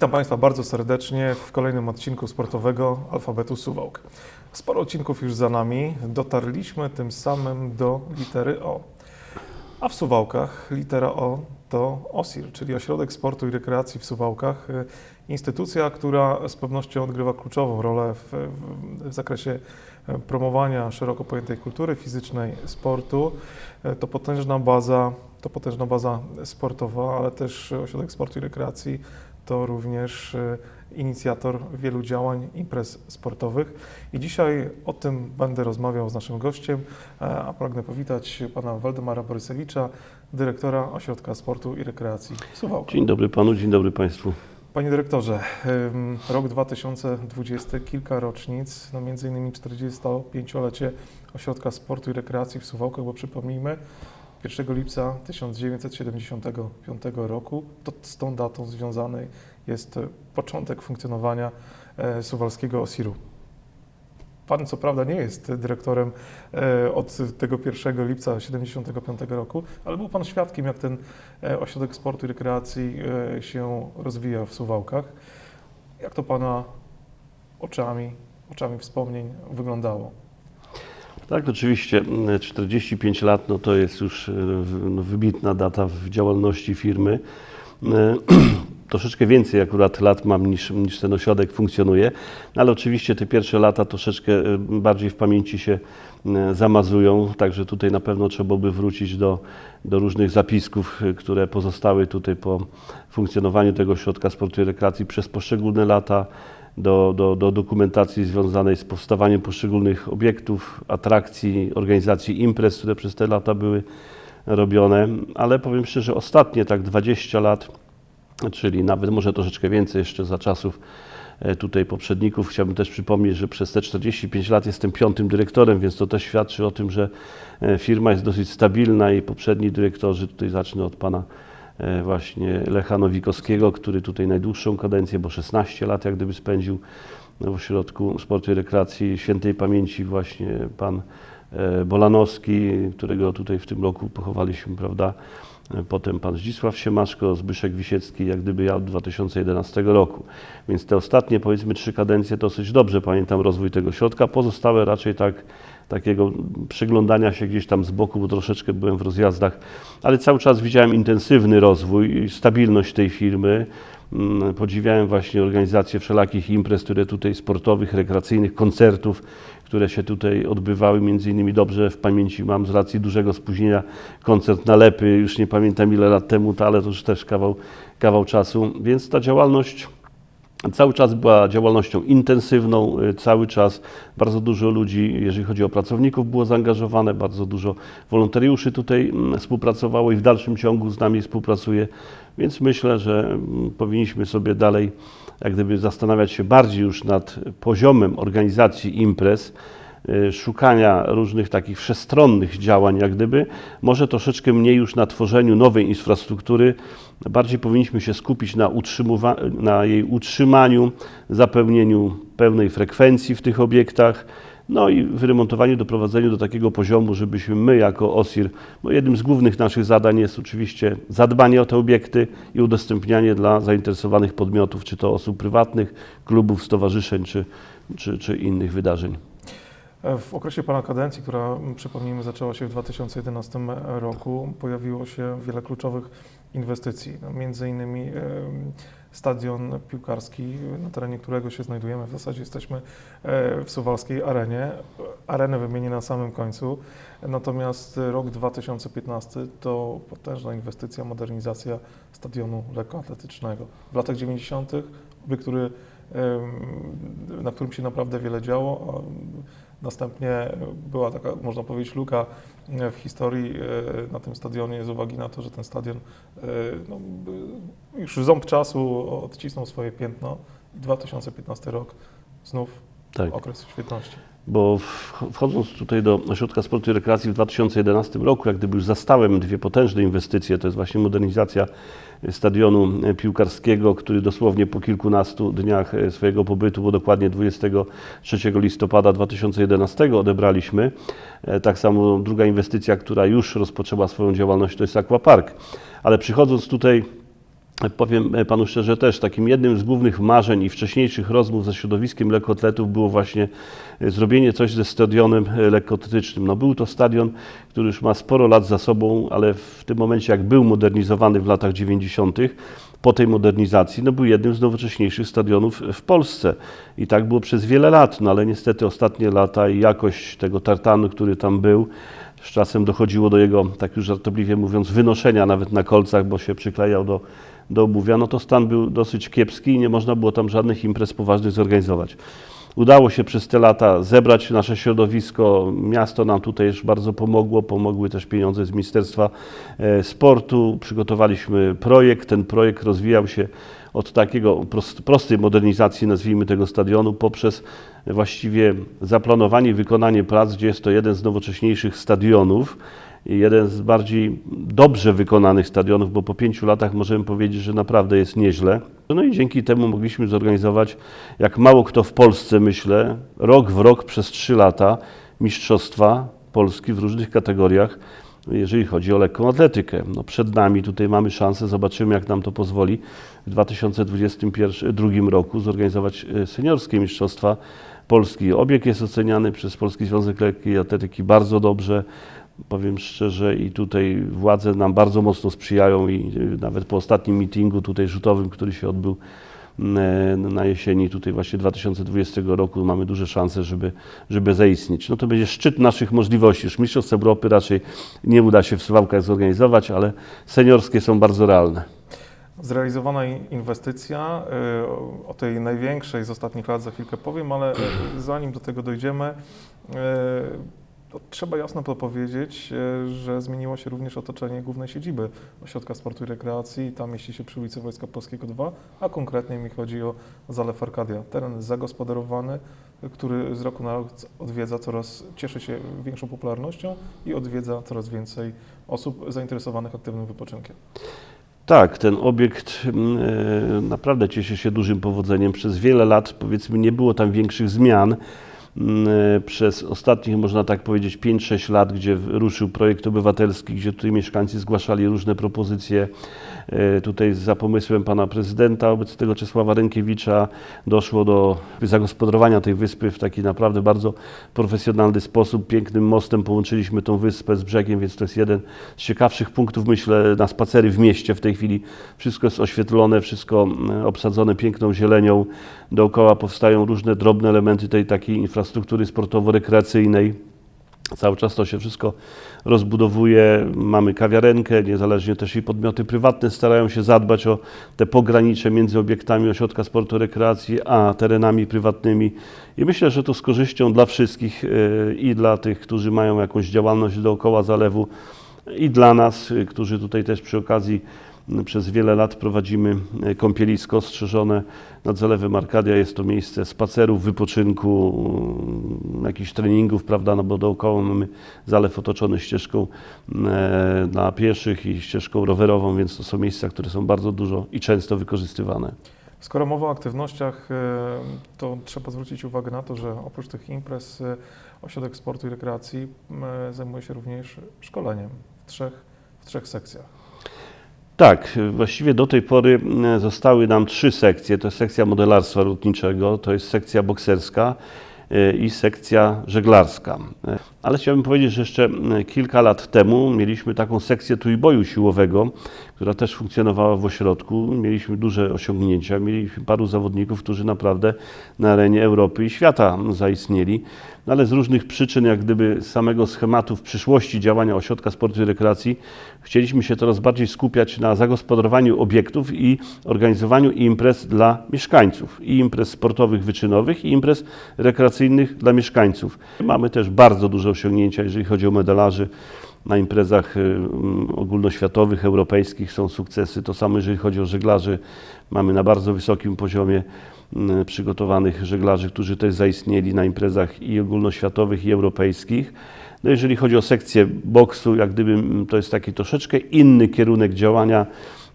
Witam Państwa bardzo serdecznie w kolejnym odcinku sportowego Alfabetu Suwałk. Sporo odcinków już za nami, dotarliśmy tym samym do litery O. A w Suwałkach litera O to OSIR, czyli Ośrodek Sportu i Rekreacji w Suwałkach. Instytucja, która z pewnością odgrywa kluczową rolę w, w, zakresie promowania szeroko pojętej kultury fizycznej, sportu. To potężna baza, to potężna baza sportowa, ale też Ośrodek Sportu i Rekreacji to również e, inicjator wielu działań, imprez sportowych. I dzisiaj o tym będę rozmawiał z naszym gościem, a pragnę powitać pana Waldemara Borysewicza, dyrektora Ośrodka Sportu i Rekreacji w Suwałkach. Dzień dobry panu, dzień dobry państwu. Panie dyrektorze, rok 2020, kilka rocznic, no między innymi 45-lecie Ośrodka Sportu i Rekreacji w Suwałkach, bo przypomnijmy, 1 lipca 1975 roku, to z tą datą związany jest e, początek funkcjonowania e, suwalskiego OSIR-u. Pan co prawda nie jest dyrektorem e, od tego 1 lipca 1975 roku, ale był Pan świadkiem, jak ten ośrodek sportu i rekreacji się rozwija w Suwałkach. Jak to Pana oczami, oczami wspomnień wyglądało? Tak, oczywiście m, 45 lat no to jest już e, no, wybitna data w działalności firmy. E, Troszeczkę więcej akurat lat mam niż, niż ten ośrodek funkcjonuje, no, ale oczywiście te pierwsze lata troszeczkę e, bardziej w pamięci się zamazują, także tutaj na pewno trzeba by wrócić do, do różnych zapisków, które pozostały tutaj po funkcjonowaniu tego ośrodka sportu i rekreacji przez poszczególne lata, do, do, do dokumentacji związanej z powstawaniem poszczególnych obiektów, atrakcji, organizacji imprez, które przez te lata były robione, ale powiem szczerze, ostatnie tak 20 lat, czyli nawet może troszeczkę więcej jeszcze za czasów e, tutaj poprzedników. Chciałbym też przypomnieć, że przez te 45 lat jestem piątym dyrektorem, więc to też świadczy o tym, że e, firma jest dosyć stabilna i poprzedni dyrektorzy, tutaj zacznę od pana właśnie Lecha Nowikowskiego, który tutaj najdłuższą kadencję, bo 16 lat jak gdyby spędził w Ośrodku Sportu i Rekreacji Świętej Pamięci właśnie pan e, Bolanowski, którego tutaj w tym roku pochowaliśmy, prawda? Potem pan Zdzisław Siemaszko, Zbyszek Wisiecki, jak gdyby ja od 2011 roku. Więc te ostatnie powiedzmy trzy kadencje dosyć dobrze pamiętam rozwój tego środka. Pozostałe raczej tak takiego przyglądania się gdzieś tam z boku, bo troszeczkę byłem w rozjazdach, ale cały czas widziałem intensywny rozwój i stabilność tej firmy. Mm, Podziwiałem właśnie organizację wszelakich imprez, które tutaj sportowych, rekreacyjnych, koncertów, które się tutaj odbywały. Między innymi dobrze w pamięci mam z racji dużego spóźnienia koncert na Lepy, już nie pamiętam ile lat temu, to, ale to już też kawał, kawał czasu. Więc ta działalność cały czas była działalnością intensywną, y, cały czas bardzo dużo ludzi, jeżeli chodzi o pracowników, było zaangażowane, bardzo dużo wolontariuszy tutaj mm, współpracowało i w dalszym ciągu z nami współpracuje, więc myślę, że mm, powinniśmy sobie dalej jak gdyby zastanawiać się bardziej już nad poziomem organizacji imprez, szukania różnych takich wszechstronnych działań, jak gdyby, może troszeczkę mniej już na tworzeniu nowej infrastruktury, bardziej powinniśmy się skupić na, na jej utrzymaniu, zapełnieniu pełnej frekwencji w tych obiektach, no i wyremontowaniu, doprowadzeniu do takiego poziomu, żebyśmy my jako OSIR, bo jednym z głównych naszych zadań jest oczywiście zadbanie o te obiekty i udostępnianie dla zainteresowanych podmiotów, czy to osób prywatnych, klubów, stowarzyszeń, czy, czy, czy innych wydarzeń. E, W okresie Pana kadencji, która m, przypomnijmy zaczęła się w 2011 roku, pojawiło się wiele kluczowych inwestycji. No, między innymi em, stadion piłkarski, na terenie którego się znajdujemy. W zasadzie jesteśmy e, w Suwalskiej Arenie. Arenę wymienię na samym końcu. Natomiast rok 2015 to potężna inwestycja, modernizacja stadionu lekkoatletycznego. W latach 90. obiekt, który, na którym się naprawdę wiele działo, a Następnie była taka, można powiedzieć, luka w historii e, na tym stadionie z uwagi na to, że ten stadion e, no, już ząb czasu odcisnął swoje piętno. 2015 rok znów Tak. okres świetności. Bo wchodząc tutaj do Ośrodka Sportu i Rekreacji w 2011 roku, jak gdyby już zastałem dwie potężne inwestycje, to jest właśnie modernizacja stadionu e, piłkarskiego, który dosłownie po kilkunastu dniach e, swojego pobytu, bo dokładnie 23 listopada 2011 odebraliśmy. E, Tak samo druga inwestycja, która już rozpoczęła swoją działalność, to jest Aquapark. Ale przychodząc tutaj Powiem e, panu szczerze też, takim jednym z głównych marzeń i wcześniejszych rozmów ze środowiskiem lekkoatletów było właśnie e, zrobienie coś ze stadionem e, lekkoatletycznym. No był to stadion, który już ma sporo lat za sobą, ale w tym momencie jak był modernizowany w latach 90., po tej modernizacji, no był jednym z nowocześniejszych stadionów w Polsce. I tak było przez wiele lat, no ale niestety ostatnie lata i jakość tego tartanu, który tam był, z czasem dochodziło do jego, tak już żartobliwie mówiąc, wynoszenia nawet na kolcach, bo się przyklejał do, do obuwia, no to stan był dosyć kiepski i nie można było tam żadnych imprez poważnych zorganizować. Udało się przez te lata zebrać nasze środowisko. Miasto nam tutaj już bardzo pomogło. Pomogły też pieniądze z Ministerstwa e, Sportu. Przygotowaliśmy projekt. Ten projekt rozwijał się od takiego prost, prostej modernizacji, nazwijmy tego stadionu, poprzez właściwie zaplanowanie wykonanie prac, gdzie jest to jeden z nowocześniejszych stadionów jeden z bardziej dobrze wykonanych stadionów, bo po pięciu latach możemy powiedzieć, że naprawdę jest nieźle. No i dzięki temu mogliśmy zorganizować, jak mało kto w Polsce, myślę, rok w rok przez trzy lata mistrzostwa Polski w różnych kategoriach, jeżeli chodzi o lekką atletykę. No przed nami tutaj mamy szansę, zobaczymy jak nam to pozwoli w 2022 roku zorganizować e, seniorskie mistrzostwa Polski. Obieg jest oceniany przez Polski Związek Lekkiej Atletyki bardzo dobrze. Powiem szczerze i tutaj władze nam bardzo mocno sprzyjają i y, nawet po ostatnim meetingu tutaj rzutowym, który się odbył mm, na jesieni tutaj właśnie 2020 roku mamy duże szanse, żeby, żeby zaistnieć. No to będzie szczyt naszych możliwości. Już Mistrzostw Europy raczej nie uda się w Suwałkach zorganizować, ale seniorskie są bardzo realne. Zrealizowana in- inwestycja, y, o- tej największej z ostatnich lat za chwilkę powiem, ale zanim do tego dojdziemy, to trzeba jasno to powiedzieć, y, że zmieniło się również otoczenie głównej siedziby Ośrodka Sportu i Rekreacji. Tam mieści się przy ulicy Wojska Polskiego 2, a konkretnie mi chodzi o Zalew Arkadia. Teren zagospodarowany, który z roku na rok odwiedza coraz, cieszy się większą popularnością i odwiedza coraz więcej osób zainteresowanych aktywnym wypoczynkiem. Tak, ten obiekt mm, e, naprawdę cieszy się dużym powodzeniem. Przez wiele lat, powiedzmy, nie było tam większych zmian. Mm, e, Przez ostatnich, można tak powiedzieć, 5-6 lat, gdzie ruszył projekt obywatelski, gdzie tutaj mieszkańcy zgłaszali różne propozycje. E, Tutaj za pomysłem pana prezydenta obecnego Czesława Rękiewicza doszło do zagospodarowania tej wyspy w taki naprawdę bardzo profesjonalny sposób. Pięknym mostem połączyliśmy tą wyspę z brzegiem, więc to jest jeden z ciekawszych punktów, myślę, na spacery w mieście. W tej chwili wszystko jest oświetlone, wszystko mm, obsadzone piękną zielenią. Dookoła powstają różne drobne elementy tej takiej infrastruktury sportowo-rekreacyjnej. Cały czas to się wszystko rozbudowuje. Mamy kawiarenkę, niezależnie też i podmioty prywatne starają się zadbać o te pogranicze między obiektami ośrodka sportu rekreacji a terenami prywatnymi. I myślę, że to z korzyścią dla wszystkich yy, i dla tych, którzy mają jakąś działalność dookoła zalewu i dla nas, yy, którzy tutaj też przy okazji przez wiele lat prowadzimy yy, kąpielisko strzeżone nad Zalewem Arkadia. Jest to miejsce spacerów, wypoczynku, yy, jakichś treningów, prawda, no bo dookoła mamy zalew otoczony ścieżką e, dla pieszych i ścieżką rowerową, więc to są miejsca, które są bardzo dużo i często wykorzystywane. Skoro mowa o aktywnościach, e, to trzeba zwrócić uwagę na to, że oprócz tych imprez e, Ośrodek Sportu i Rekreacji e, zajmuje się również szkoleniem w trzech, w trzech sekcjach. Tak, właściwie do tej pory e, zostały nam trzy sekcje. To jest sekcja modelarstwa lotniczego, to jest sekcja bokserska e, i sekcja żeglarska. Ale chciałbym powiedzieć, że jeszcze e, kilka lat temu mieliśmy taką sekcję trójboju siłowego, która też funkcjonowała w ośrodku. Mieliśmy duże osiągnięcia, mieliśmy paru zawodników, którzy naprawdę na arenie Europy i świata zaistnieli. No ale z różnych przyczyn, jak gdyby samego schematu w przyszłości działania Ośrodka Sportu i Rekreacji, chcieliśmy się coraz bardziej skupiać na zagospodarowaniu obiektów i organizowaniu imprez dla mieszkańców. I imprez sportowych, wyczynowych, i imprez rekreacyjnych dla mieszkańców. Mamy też bardzo osiągnięcia, jeżeli chodzi o medalarzy. Na imprezach y, mm, ogólnoświatowych, europejskich są sukcesy. To samo jeżeli chodzi o żeglarzy. Mamy na bardzo wysokim poziomie mm, przygotowanych żeglarzy, którzy też zaistnieli na imprezach i ogólnoświatowych, i europejskich. No jeżeli chodzi o sekcję boksu, jak gdyby mm, to jest taki troszeczkę inny kierunek działania.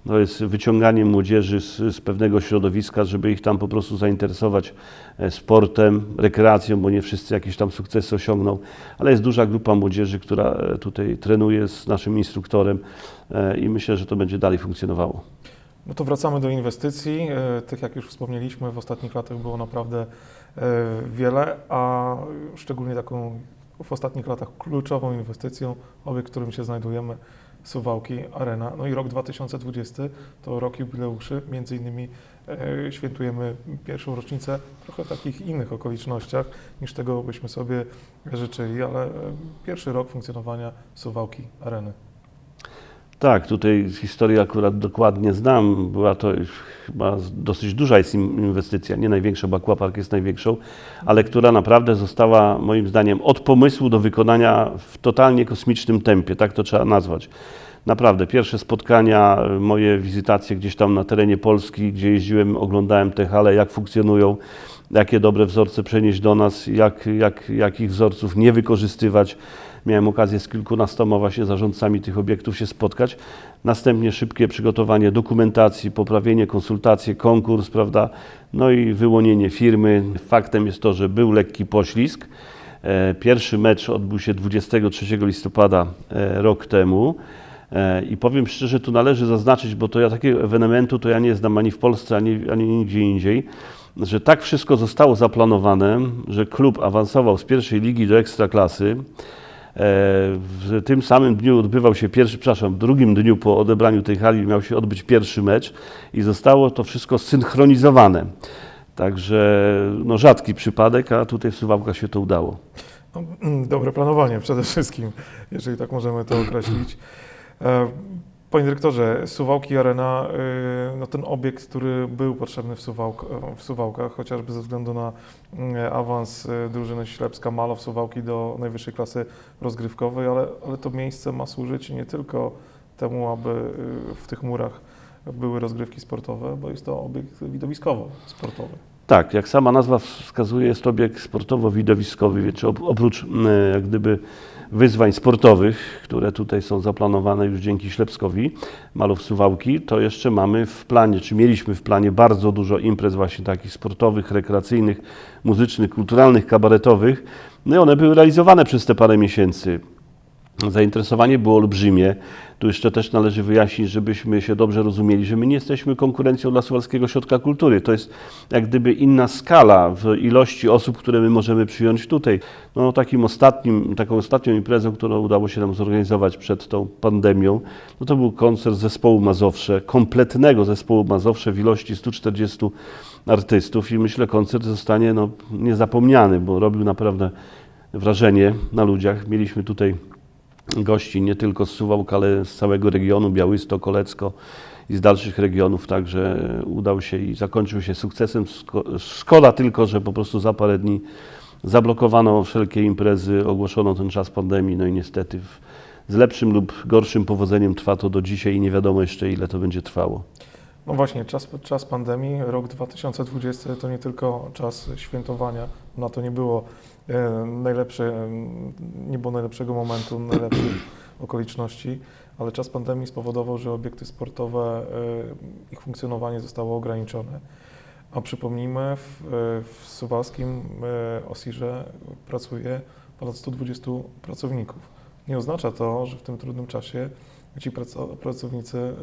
To jest wyciąganie młodzieży z, z pewnego środowiska, żeby ich tam po prostu zainteresować e, sportem, rekreacją, bo nie wszyscy jakieś tam sukcesy osiągną, ale jest duża grupa młodzieży, która e, tutaj trenuje z naszym instruktorem e, i myślę, że to będzie dalej funkcjonowało. No to wracamy do inwestycji. Tych, jak już wspomnieliśmy, w ostatnich latach było naprawdę wiele, a szczególnie taką w ostatnich latach kluczową inwestycją, obiekt, w którym się znajdujemy, Suwałki Arena. No i rok 2020 to rok jubileuszy, między innymi e, świętujemy pierwszą rocznicę trochę w takich innych okolicznościach niż tego byśmy sobie życzyli, ale e, pierwszy rok funkcjonowania Suwałki Areny. Tak, tutaj historię akurat dokładnie znam. Była to chyba dosyć duża jest inwestycja, nie największa, bo Aquapark jest największą, ale która naprawdę została moim zdaniem od pomysłu do wykonania w totalnie kosmicznym tempie, tak to trzeba nazwać. Naprawdę, pierwsze spotkania, moje wizytacje gdzieś tam na terenie Polski, gdzie jeździłem, oglądałem te hale, jak funkcjonują, jakie dobre wzorce przenieść do nas, jak, jak, jakich wzorców nie wykorzystywać. Miałem okazję z kilkunastoma właśnie zarządcami tych obiektów się spotkać. Następnie szybkie przygotowanie dokumentacji, poprawienie, konsultacje, konkurs, prawda? No i wyłonienie firmy. Faktem jest to, że był lekki poślizg. E, Pierwszy mecz odbył się 23 listopada e, rok temu. E, I powiem szczerze, tu należy zaznaczyć, bo to ja takiego ewenementu to ja nie znam ani w Polsce, ani, ani nigdzie indziej, że tak wszystko zostało zaplanowane, że klub awansował z pierwszej ligi do ekstraklasy. E, W tym samym dniu odbywał się pierwszy, przepraszam, w drugim dniu po odebraniu tej hali miał się odbyć pierwszy mecz i zostało to wszystko synchronizowane. Także no, rzadki przypadek, a tutaj w Suwałkach się to udało. No, mm, dobre planowanie przede wszystkim, jeżeli tak możemy to określić. Panie dyrektorze, Suwałki Arena, y, no ten obiekt, który był potrzebny w, Suwałk, w Suwałkach, chociażby ze względu na mm, awans y, drużyny Ślepska Malow Suwałki do najwyższej klasy rozgrywkowej, ale, ale to miejsce ma służyć nie tylko temu, aby y, w tych murach były rozgrywki sportowe, bo jest to obiekt widowiskowo-sportowy. Tak, jak sama nazwa wskazuje, jest to obiekt sportowo-widowiskowy, op- oprócz jak gdyby wyzwań sportowych, które tutaj są zaplanowane już dzięki Ślepskowi, Malów Suwałki, to jeszcze mamy w planie, czy mieliśmy w planie bardzo dużo imprez właśnie takich sportowych, rekreacyjnych, muzycznych, kulturalnych, kabaretowych. No i one były realizowane przez te parę miesięcy. Zainteresowanie było olbrzymie. Tu jeszcze też należy wyjaśnić, żebyśmy się dobrze rozumieli, że my nie jesteśmy konkurencją dla Suwalskiego Ośrodka Kultury. To jest jak gdyby inna skala w ilości osób, które my możemy przyjąć tutaj. No, takim ostatnim, taką ostatnią imprezą, którą udało się nam zorganizować przed tą pandemią, no to był koncert zespołu Mazowsze, kompletnego zespołu Mazowsze w ilości 140 artystów i myślę, koncert zostanie no, niezapomniany, bo robił naprawdę wrażenie na ludziach. Mieliśmy tutaj gości nie tylko z Suwałk, ale z całego regionu, Białystok, Kolecko i z dalszych regionów, także udał się i zakończył się sukcesem. Szko- Szkoda tylko, że po prostu za parę dni zablokowano wszelkie imprezy, ogłoszono ten czas pandemii, no i niestety w, z lepszym lub gorszym powodzeniem trwa to do dzisiaj i nie wiadomo jeszcze ile to będzie trwało. No właśnie, czas, czas pandemii, rok 2020 to nie tylko czas świętowania, na to nie było e, najlepsze, e, nie było najlepszego momentu, najlepszych okoliczności, ale czas pandemii spowodował, że obiekty sportowe, e, ich funkcjonowanie zostało ograniczone. A przypomnijmy, w, w suwalskim OSIR-ze pracuje ponad 120 pracowników. Nie oznacza to, że w tym trudnym czasie ci praco- pracownicy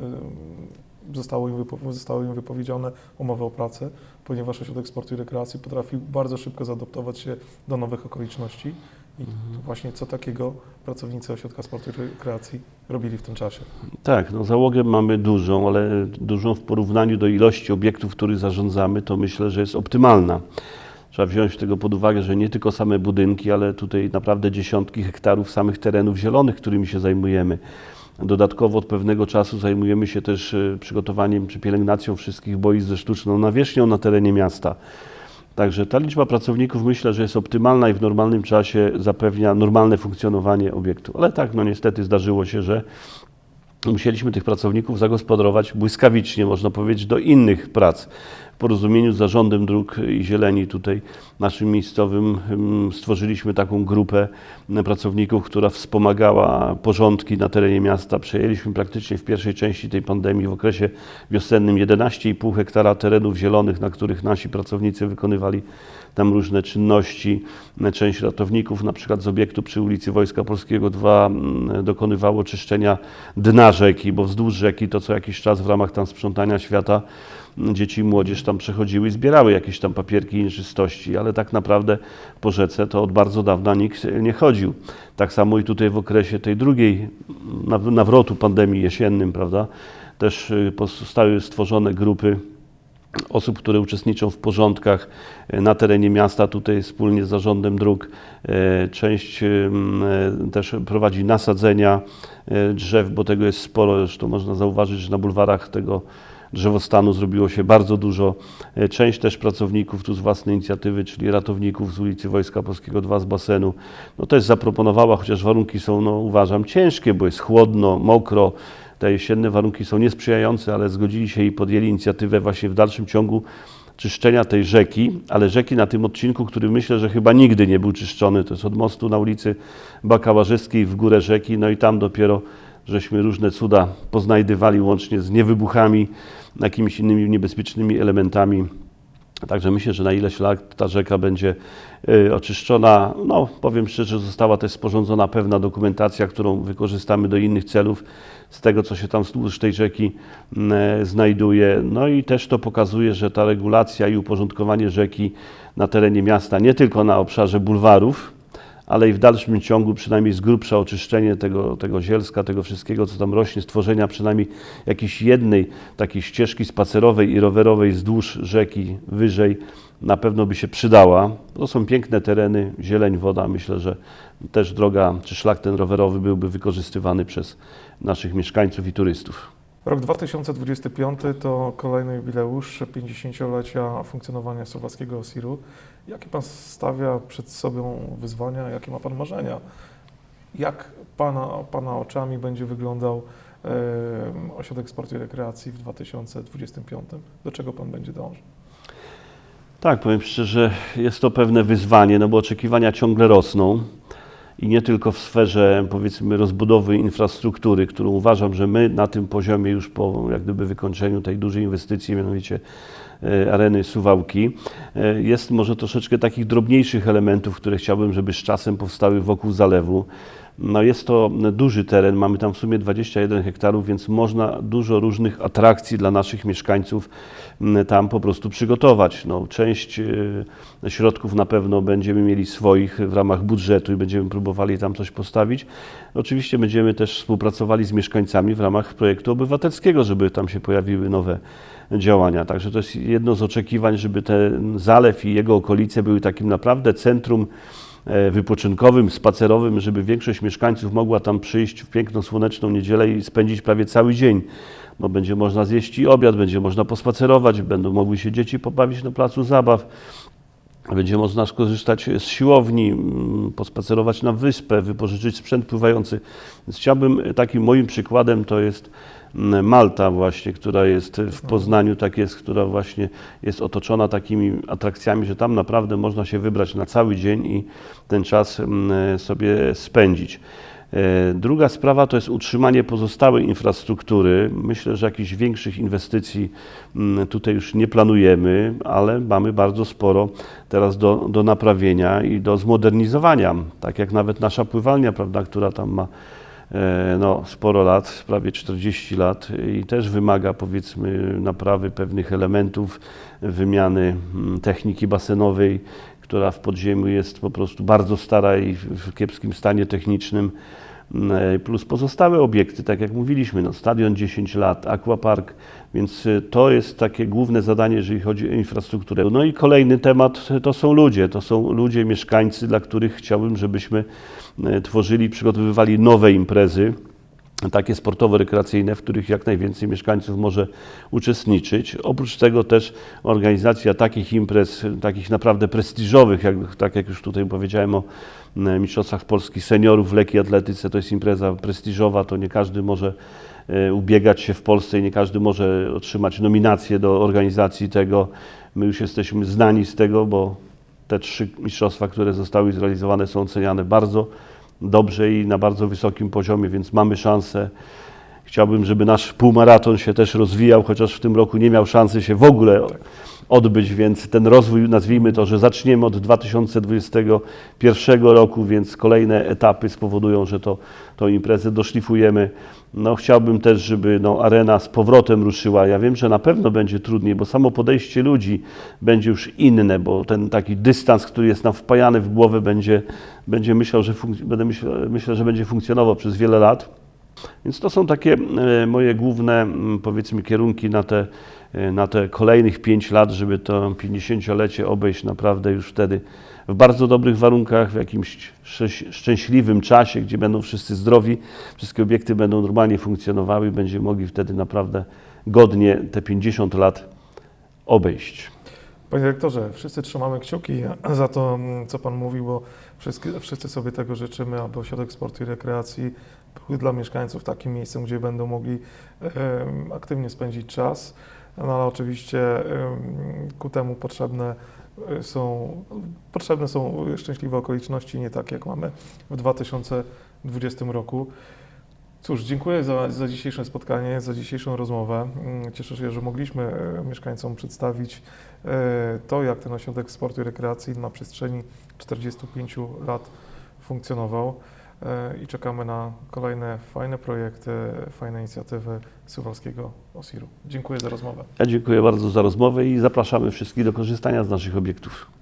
zostało im, zostały im wypowiedziane umowy o pracę, ponieważ Ośrodek Sportu i Rekreacji potrafił bardzo szybko zaadaptować się do nowych okoliczności. I to właśnie co takiego pracownicy Ośrodka Sportu i Rekreacji robili w tym czasie. Tak, no załogę mamy dużą, ale dużą w porównaniu do ilości obiektów, których zarządzamy, to myślę, że jest optymalna. Trzeba wziąć tego pod uwagę, że nie tylko same budynki, ale tutaj naprawdę dziesiątki hektarów samych terenów zielonych, którymi się zajmujemy. Dodatkowo od pewnego czasu zajmujemy się też e, przygotowaniem czy pielęgnacją wszystkich boisk ze sztuczną nawierzchnią na terenie miasta. Także ta liczba pracowników myślę, że jest optymalna i w normalnym czasie zapewnia normalne funkcjonowanie obiektu. Ale tak, no niestety zdarzyło się, że musieliśmy tych pracowników zagospodarować błyskawicznie, można powiedzieć, do innych prac. Porozumieniu z Zarządem Dróg i Zieleni tutaj naszym miejscowym ym, stworzyliśmy taką grupę m, pracowników, która wspomagała porządki na terenie miasta. Przejęliśmy praktycznie w pierwszej części tej pandemii w okresie wiosennym 11,5 hektara terenów zielonych, na których nasi pracownicy wykonywali tam różne czynności. Część ratowników, na przykład z obiektu przy ulicy Wojska Polskiego 2, mm, dokonywało czyszczenia dna rzeki, bo wzdłuż rzeki to co jakiś czas w ramach tam sprzątania świata dzieci i młodzież tam przechodziły i zbierały jakieś tam papierki i nieczystości, ale tak naprawdę po rzece to od bardzo dawna nikt nie chodził. Tak samo i tutaj w okresie tej drugiej naw- nawrotu pandemii jesiennym, prawda, też y, zostały stworzone grupy osób, które uczestniczą w porządkach e, na terenie miasta, tutaj wspólnie z zarządem dróg. E, Część też prowadzi nasadzenia drzew, bo tego jest sporo. Zresztą można zauważyć, że na bulwarach tego drzewostanu zrobiło się bardzo dużo. E, Część też pracowników tu z własnej inicjatywy, czyli ratowników z ulicy Wojska Polskiego 2 z basenu, no też zaproponowała, chociaż warunki są, no uważam, ciężkie, bo jest chłodno, mokro, te jesienne warunki są niesprzyjające, ale zgodzili się i podjęli inicjatywę właśnie w dalszym ciągu czyszczenia tej rzeki, ale rzeki na tym odcinku, który myślę, że chyba nigdy nie był czyszczony, to jest od mostu na ulicy Bakałażewskiej w górę rzeki, no i tam dopiero żeśmy różne cuda poznajdywali łącznie z niewybuchami, jakimiś innymi niebezpiecznymi elementami. Także myślę, że na ileś lat ta rzeka będzie y, oczyszczona. No, powiem szczerze, została też sporządzona pewna dokumentacja, którą wykorzystamy do innych celów, z tego co się tam wzdłuż tej rzeki mm, znajduje. No i też to pokazuje, że ta regulacja i uporządkowanie rzeki na terenie miasta, nie tylko na obszarze bulwarów, ale i w dalszym ciągu przynajmniej z grubsza oczyszczenie tego, tego zielska, tego wszystkiego, co tam rośnie, stworzenia przynajmniej jakiejś jednej takiej ścieżki spacerowej i rowerowej wzdłuż rzeki wyżej na pewno by się przydała. To są piękne tereny, zieleń, woda. Myślę, że też droga czy szlak ten rowerowy byłby wykorzystywany przez naszych mieszkańców i turystów. Rok 2025 to kolejny jubileusz 50-lecia funkcjonowania słowackiego OSIR-u. Jakie Pan stawia przed sobą wyzwania, jakie ma Pan marzenia? Jak Pana, pana oczami będzie wyglądał e, ośrodek sportu i rekreacji w 2025? Do czego Pan będzie dążył? Tak, powiem szczerze, jest to pewne wyzwanie, no bo oczekiwania ciągle rosną i nie tylko w sferze powiedzmy rozbudowy infrastruktury, którą uważam, że my na tym poziomie już po jak gdyby wykończeniu tej dużej inwestycji, mianowicie e, areny Suwałki, e, jest może troszeczkę takich drobniejszych elementów, które chciałbym, żeby z czasem powstały wokół zalewu. No jest to duży teren, mamy tam w sumie 21 hektarów, więc można dużo różnych atrakcji dla naszych mieszkańców m, tam po prostu przygotować. No, część e, środków na pewno będziemy mieli swoich w ramach budżetu i będziemy próbowali tam coś postawić. Oczywiście będziemy też współpracowali z mieszkańcami w ramach projektu obywatelskiego, żeby tam się pojawiły nowe działania. Także to jest jedno z oczekiwań, żeby ten zalew i jego okolice były takim naprawdę centrum wypoczynkowym, spacerowym, żeby większość mieszkańców mogła tam przyjść w piękną, słoneczną niedzielę i spędzić prawie cały dzień. Bo będzie można zjeść i obiad, będzie można pospacerować, będą mogły się dzieci pobawić na placu zabaw. Będzie można skorzystać z siłowni, mm, pospacerować na wyspę, wypożyczyć sprzęt pływający. Więc chciałbym, takim moim przykładem to jest mm, Malta właśnie, która jest w Poznaniu, tak jest, która właśnie jest otoczona takimi atrakcjami, że tam naprawdę można się wybrać na cały dzień i ten czas mm, sobie spędzić. E, Druga sprawa to jest utrzymanie pozostałej infrastruktury. Myślę, że jakichś większych inwestycji mm, tutaj już nie planujemy, ale mamy bardzo sporo teraz do, do naprawienia i do zmodernizowania. Tak jak nawet nasza pływalnia, prawda, która tam ma e, no, sporo lat, prawie 40 lat i też wymaga powiedzmy naprawy pewnych elementów, wymiany mm, techniki basenowej, która w podziemiu jest po prostu bardzo stara i w kiepskim stanie technicznym. Mm, Plus pozostałe obiekty, tak jak mówiliśmy, no, stadion 10 lat, aquapark, więc y, to jest takie główne zadanie, jeżeli chodzi o infrastrukturę. No i kolejny temat to są ludzie, to są ludzie, mieszkańcy, dla których chciałbym, żebyśmy y, tworzyli, przygotowywali nowe imprezy takie sportowo-rekreacyjne, w których jak najwięcej mieszkańców może uczestniczyć. Oprócz tego też organizacja takich imprez, takich naprawdę prestiżowych, jak, tak jak już tutaj powiedziałem o Mistrzostwach Polski Seniorów w lekkiej atletyce, to jest impreza prestiżowa, to nie każdy może e, ubiegać się w Polsce i nie każdy może otrzymać nominację do organizacji tego. My już jesteśmy znani z tego, bo te trzy mistrzostwa, które zostały zrealizowane, są oceniane bardzo dobrze i na bardzo wysokim poziomie, więc mamy szansę. Chciałbym, żeby nasz półmaraton się też rozwijał, chociaż w tym roku nie miał szansy się w ogóle odbyć, więc ten rozwój, nazwijmy to, że zaczniemy od 2021 roku, więc kolejne etapy spowodują, że to, tą imprezę doszlifujemy. No, chciałbym też, żeby no, arena z powrotem ruszyła. Ja wiem, że na pewno będzie trudniej, bo samo podejście ludzi będzie już inne, bo ten taki dystans, który jest nam wpajany w głowę, będzie, będzie myślał, że będę myślał, myślę, że będzie funkcjonował przez wiele lat. Więc to są takie e, moje główne, powiedzmy, kierunki na te, e, na te kolejnych pięć lat, żeby to 50-lecie obejść naprawdę już wtedy w bardzo dobrych warunkach, w jakimś szczęś- szczęśliwym czasie, gdzie będą wszyscy zdrowi, wszystkie obiekty będą normalnie funkcjonowały i będziemy mogli wtedy naprawdę godnie te 50 lat obejść. Panie dyrektorze, wszyscy trzymamy kciuki za to, co Pan mówił, bo wszyscy, wszyscy sobie tego życzymy, aby ośrodek sportu i rekreacji był dla mieszkańców takim miejscem, gdzie będą mogli em, aktywnie spędzić czas, no ale oczywiście ku temu potrzebne e, są, potrzebne są szczęśliwe okoliczności, nie tak jak mamy w 2020 roku. Cóż, dziękuję za, za dzisiejsze spotkanie, za dzisiejszą rozmowę. Mm, Cieszę się, że mogliśmy e, mieszkańcom przedstawić e, to, jak ten ośrodek sportu i rekreacji na przestrzeni 45 lat funkcjonował i czekamy na kolejne fajne projekty, fajne inicjatywy Suwalskiego OSIR-u. Dziękuję za rozmowę. Ja dziękuję bardzo za rozmowę i zapraszamy wszystkich do korzystania z naszych obiektów.